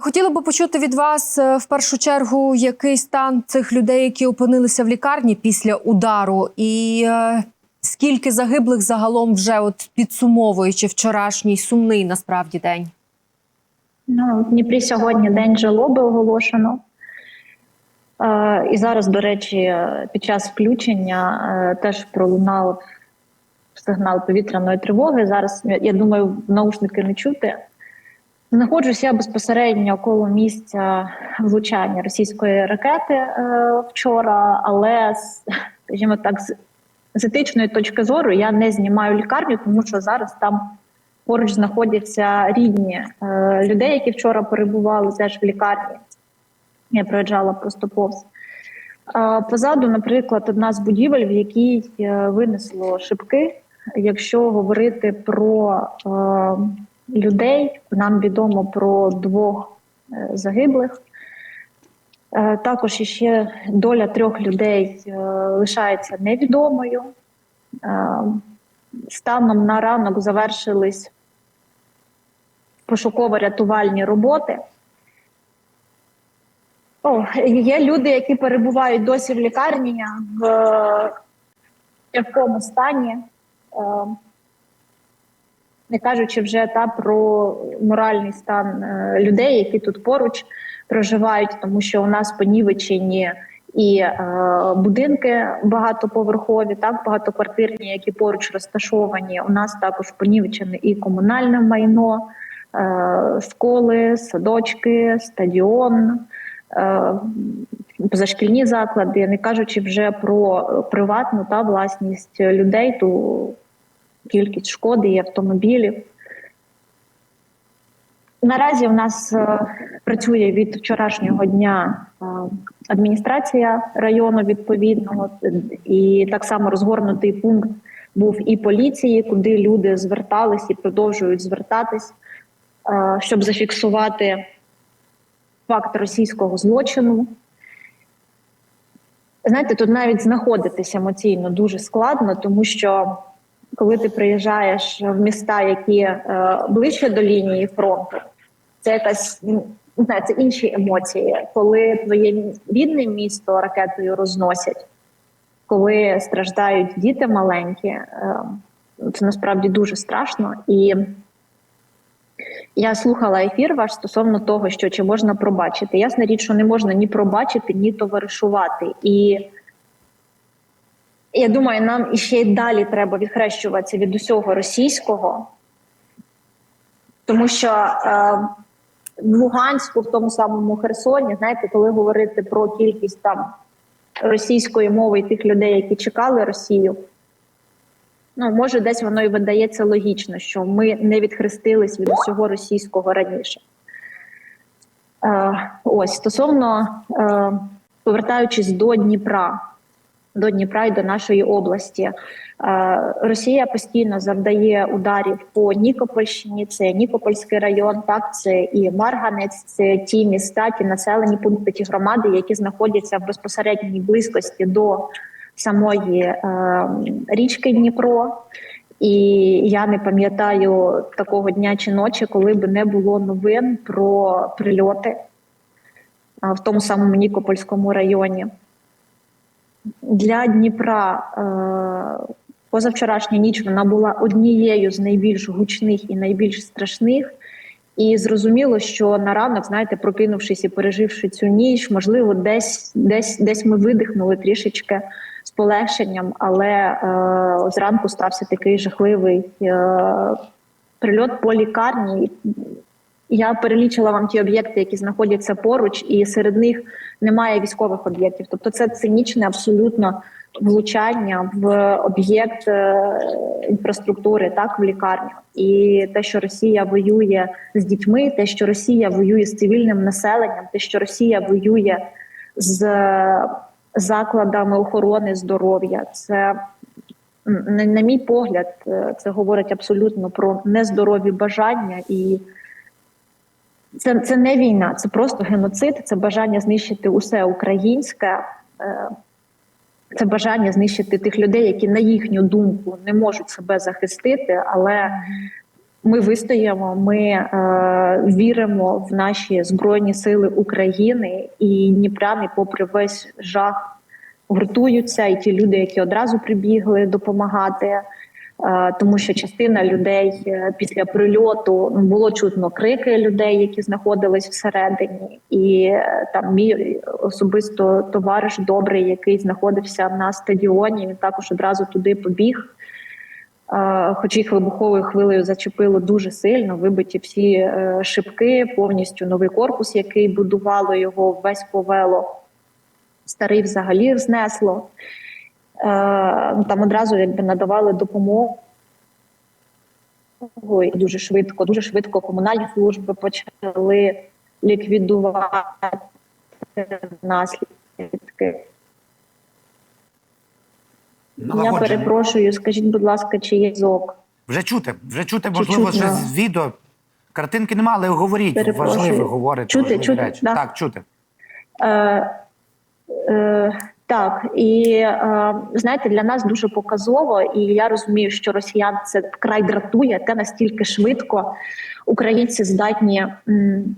Хотіла би почути від вас е, в першу чергу, який стан цих людей, які опинилися в лікарні після удару, і е, скільки загиблих загалом вже от підсумовуючи вчорашній сумний насправді день. Ну, Дніпрі сьогодні день жалоби оголошено. Е, і зараз, до речі, е, під час включення е, теж пролунав сигнал повітряної тривоги. Зараз, я думаю, наушники не чути. Знаходжусь я безпосередньо коло місця влучання російської ракети е, вчора, але, скажімо так, з, з етичної точки зору я не знімаю лікарню, тому що зараз там поруч знаходяться рідні е, людей, які вчора перебували теж в лікарні. Я проїжджала просто повз. Е, позаду, наприклад, одна з будівель, в якій е, винесло шибки. Якщо говорити про е, людей, нам відомо про двох е, загиблих. Е, також іще доля трьох людей е, лишається невідомою. Станом на ранок завершились пошуково-рятувальні роботи. О, є люди, які перебувають досі в лікарні в тяжкому стані, не кажучи вже та про моральний стан е, людей, які тут поруч проживають, тому що у нас понівечені і е, будинки багатоповерхові, так багатоквартирні, які поруч розташовані. У нас також понівечене і комунальне майно, е, школи, садочки, стадіон. е, Позашкільні заклади, не кажучи вже про приватну та власність людей, ту кількість шкоди і автомобілів. Наразі в нас е, працює від вчорашнього дня е, адміністрація району відповідного, і так само розгорнутий пункт був і поліції, куди люди звертались і продовжують звертатись, е, щоб зафіксувати факт російського злочину. Знаєте, тут навіть знаходитись емоційно дуже складно, тому що коли ти приїжджаєш в міста, які е, ближче до лінії фронту, це якась ну, не це інші емоції. Коли твоє рідне місто ракетою розносять, коли страждають діти маленькі, е, це насправді дуже страшно. І я слухала ефір ваш стосовно того, що чи можна пробачити. Ясна річ, що не можна ні пробачити, ні товаришувати. І я думаю, нам іще й далі треба відхрещуватися від усього російського, тому що е, в Луганську, в тому самому Херсоні, знаєте, коли говорити про кількість там російської мови і тих людей, які чекали Росію, ну може десь воно і видається логічно, що ми не відхрестились від усього російського раніше. Е, ось стосовно е, повертаючись до Дніпра до Дніпра і до нашої області. Е, Росія постійно завдає ударів по Нікопольщині. Це Нікопольський район, так це і Марганець, це ті міста, ті населені пункти, ті громади, які знаходяться в безпосередній близькості до самої е, річки Дніпро. І я не пам'ятаю такого дня чи ночі, коли б не було новин про прильоти е, в тому самому Нікопольському районі. Для Дніпра е, позавчорашня ніч вона була однією з найбільш гучних і найбільш страшних. І зрозуміло, що на ранок, знаєте, прокинувшись і переживши цю ніч, можливо, десь десь десь ми видихнули трішечки з полегшенням, але е, зранку стався такий жахливий е, прильот по лікарні. Я перелічила вам ті об'єкти, які знаходяться поруч, і серед них немає військових об'єктів. Тобто, це цинічне абсолютно влучання в об'єкт е, інфраструктури, так в лікарню. І те, що Росія воює з дітьми, те, що Росія воює з цивільним населенням, те, що Росія воює з закладами охорони здоров'я, це на, на мій погляд, е, це говорить абсолютно про нездорові бажання і. Це, це не війна, це просто геноцид, це бажання знищити усе українське, е, це бажання знищити тих людей, які на їхню думку не можуть себе захистити, але ми вистоїмо, ми е, віримо в наші збройні сили України і Дніпряни, попри весь жах, гуртуються. І ті люди, які одразу прибігли допомагати. Е, тому що частина людей е, після прильоту ну, було чутно крики людей, які знаходились всередині, і е, там мій особисто товариш добрий, який знаходився на стадіоні. Він також одразу туди побіг. Хоч їх вибуховою хвилею зачепило дуже сильно, вибиті всі шибки, повністю новий корпус, який будувало його, весь повело, старий взагалі знесло. Е, Там одразу якби надавали допомогу. Дуже швидко, дуже швидко комунальні служби почали ліквідувати наслідки. Я перепрошую, скажіть, будь ласка, чи є зв'язок? Вже чути, вже чути, можливо, ще з відео. Картинки нема, але говоріть. Перепрошую. Важливо говорити. Чути, важливі чути, речі. да. Так, чути. Е, е, так, і е, знаєте, для нас дуже показово, і я розумію, що росіян це вкрай дратує, те настільки швидко українці здатні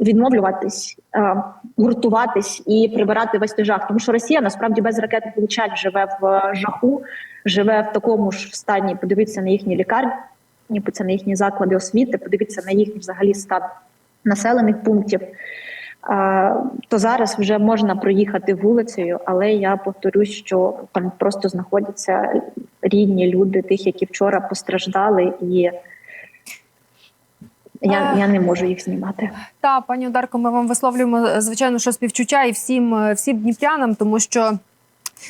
відмовлюватись, е, гуртуватись і прибирати весь той жах. Тому що Росія насправді без ракетних влучань живе в е, жаху, живе в такому ж стані. Подивіться на їхні лікарні, подивіться на їхні заклади освіти, подивіться на їхній взагалі стан населених пунктів. То зараз вже можна проїхати вулицею, але я повторюсь, що там просто знаходяться рідні люди, тих, які вчора постраждали, і я, я не можу їх знімати. Та пані Одарко, ми вам висловлюємо е, звичайно, що співчуття і всім, е, всім дніпрянам, тому що.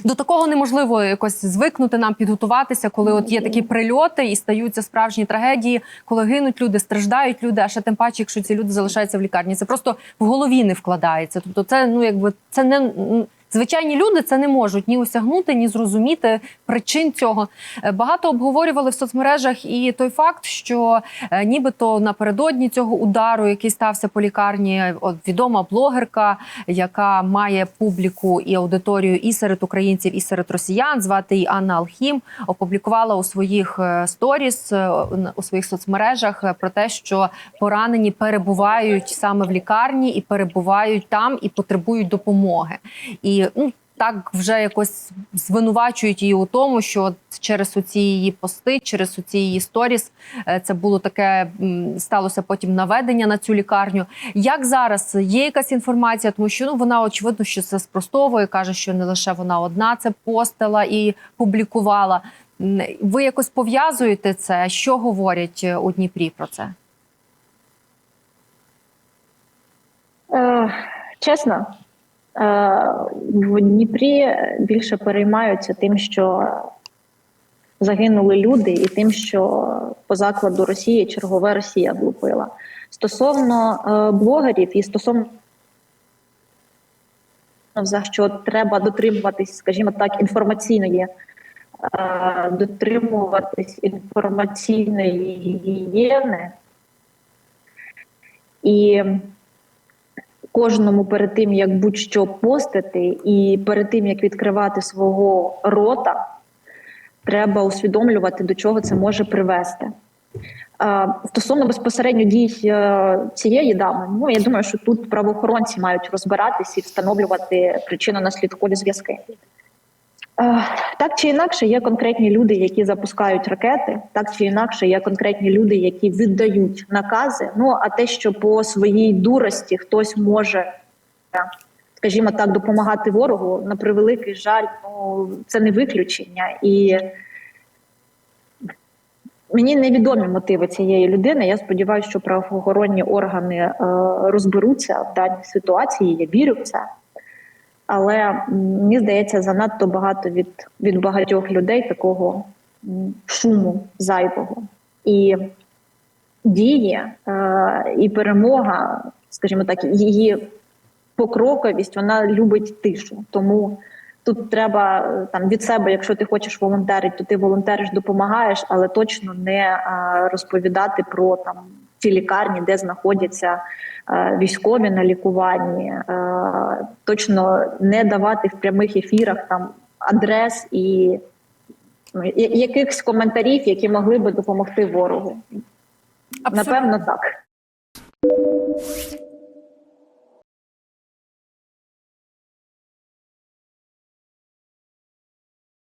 До такого неможливо якось звикнути нам підготуватися, коли от є такі прильоти і стаються справжні трагедії, коли гинуть люди, страждають люди. А ще тим паче, якщо ці люди залишаються в лікарні, це просто в голові не вкладається. Тобто, це ну якби це не звичайні люди це не можуть ні осягнути, ні зрозуміти причин цього. Е, Багато обговорювали в соцмережах і той факт, що е, нібито напередодні цього удару, який стався по лікарні, от відома блогерка, яка має публіку і аудиторію і серед українців, і серед росіян, звати її Анна Алхім, опублікувала у своїх е, сторіс у своїх соцмережах про те, що поранені перебувають саме в лікарні і перебувають там і потребують допомоги. І ну так вже якось звинувачують її у тому, що от через оці її пости, через оці її сторіс, е, це було таке сталося потім наведення на цю лікарню. Як зараз є якась інформація, тому що ну вона очевидно, що це спростовує, каже, що не лише вона одна це постила і публікувала. Ви якось пов'язуєте це? Що говорять е, у Дніпрі про це? Е, чесно, в Дніпрі більше переймаються тим, що загинули люди, і тим, що по закладу Росії чергове Росія влупила. Стосовно е, блогерів і стосовно за що треба дотримуватись, скажімо так, інформаційної. е, Дотримуватись інформаційної гігієни і кожному перед тим, як будь-що постити, і перед тим як відкривати свого рота, треба усвідомлювати, до чого це може привести. Стосовно безпосередньо дій е, цієї дами, ну я думаю, що тут правоохоронці мають розбиратись і встановлювати причинно-наслідкові зв'язки. Е, Так чи інакше, є конкретні люди, які запускають ракети, так чи інакше, є конкретні люди, які віддають накази. Ну а те, що по своїй дурості хтось може, скажімо так, допомагати ворогу, на превеликий жаль, ну це не виключення. І мені невідомі мотиви цієї людини. Я сподіваюся, що правоохоронні органи е, розберуться в даній ситуації. Я вірю в це. Але мені здається, занадто багато від, від багатьох людей такого шуму зайвого. І дії е, і перемога, скажімо так, її покроковість, вона любить тишу. Тому тут треба е, там від себе, якщо ти хочеш волонтерити, то ти волонтериш, допомагаєш, але точно не е, розповідати про там ті лікарні, де знаходяться е, військові на лікуванні, е, точно не давати в прямих ефірах там адрес і ну, якихось коментарів, які могли би допомогти ворогу. Напевно, так.